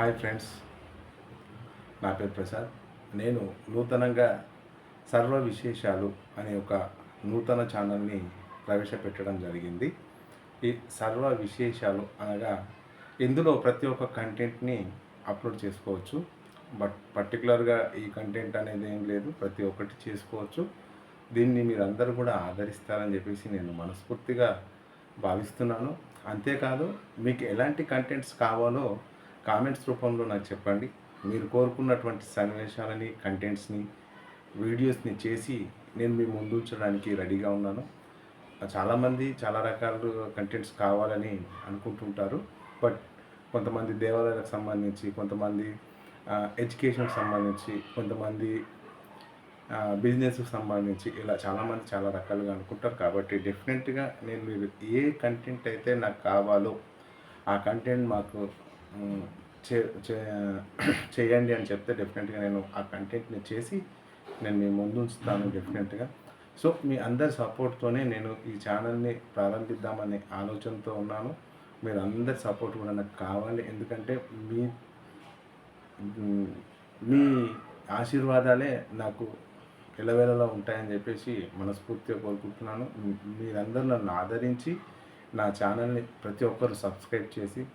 Hi friends. నా పేరు ప్రసాద్. నేను నూతనంగా సర్వ విశేషాలు అనే ఒక నూతన ఛానల్ని ప్రవేశపెట్టడం జరిగింది. ఈ సర్వ విశేషాలు అనగా ఇందులో ప్రతి ఒక్క కంటెంట్ని అప్లోడ్ చేసుకోవచ్చు. బట్ పర్టికులర్గా ఈ కంటెంట్ అనేది ఏం లేదు ప్రతి ఒక్కటి చేసుకోవచ్చు. దీన్ని మీరు అందరూ కూడా ఆదరిస్తారని చెప్పేసి నేను మనస్ఫూర్తిగా భావిస్తున్నాను. అంతేకాదు మీకు ఎలాంటి కంటెంట్స్ కావాలో కామెంట్స్ రూపంలో నాకు చెప్పండి. మీరు కోరుకున్నటువంటి సన్నివేశాలని కంటెంట్స్ని వీడియోస్ని చేసి నేను మీ ముందు ఉంచడానికి రెడీగా ఉన్నాను. చాలామంది చాలా రకాల కంటెంట్స్ కావాలని అనుకుంటుంటారు. బట్ కొంతమంది దేవాలయాలకు సంబంధించి కొంతమంది ఎడ్యుకేషన్కి సంబంధించి కొంతమంది బిజినెస్కి సంబంధించి ఇలా చాలామంది చాలా రకాలుగా అనుకుంటారు. కాబట్టి డెఫినెట్గా నేను మీరు ఏ కంటెంట్ అయితే నాకు కావాలో ఆ కంటెంట్ మాకు చేయండి అని చెప్తే డెఫినెట్గా నేను ఆ కంటెంట్ని చేసి నేను మీ ముందు ఉంచుతాను డెఫినెట్గా సో మీ అందరి సపోర్ట్తోనే నేను ఈ ఛానల్ని ప్రారంభిద్దామనే ఆలోచనతో ఉన్నాను. మీరు అందరి సపోర్ట్ కూడా నాకు కావాలి. ఎందుకంటే మీ మీ ఆశీర్వాదాలే నాకు ఎలవేళలా ఉంటాయని చెప్పేసి మనస్ఫూర్తిగా కోరుకుంటున్నాను. మీ- మీరందరూ నన్ను ఆదరించి నా ఛానల్ని ప్రతి ఒక్కరు సబ్స్క్రైబ్ చేసి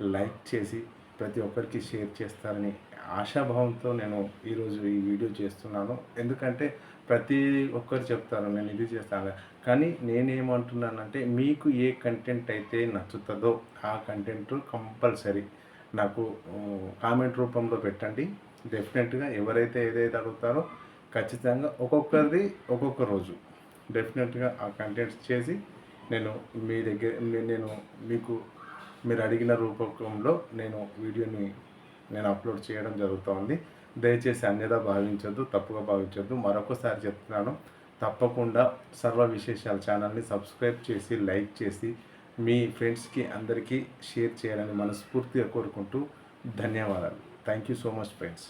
లైక్ చేసి ప్రతి ఒక్కరికి షేర్ చేస్తారని ఆశాభావంతో నేను ఈరోజు ఈ వీడియో చేస్తున్నాను. ఎందుకంటే ప్రతి ఒక్కరు చెప్తారు నేను ఇది చేస్తాను. కానీ నేనేమంటున్నానంటే మీకు ఏ కంటెంట్ అయితే నచ్చుతుందో ఆ కంటెంట్ కంపల్సరీ నాకు కామెంట్ రూపంలో పెట్టండి. డెఫినెట్గా ఎవరైతే ఏదైతే అడుగుతారో ఖచ్చితంగా ఒక్కొక్కరిది ఒక్కొక్క రోజు. డెఫినెట్గా ఆ కంటెంట్స్ చేసి నేను మీ దగ్గర మీ- నేను మీకు మీరు అడిగిన రూపకంలో నేను వీడియోని నేను అప్లోడ్ చేయడం జరుగుతోంది. దయచేసి అన్యదా భావించొద్దు తప్పుగా భావించొద్దు. మరొకసారి చెప్తున్నాను తప్పకుండా సర్వ విశేషాల ఛానల్ని సబ్స్క్రైబ్ చేసి లైక్ చేసి మీ ఫ్రెండ్స్కి అందరికీ షేర్ చేయాలని మనస్ఫూర్తిగా కోరుకుంటూ ధన్యవాదాలు. Thank you so much friends.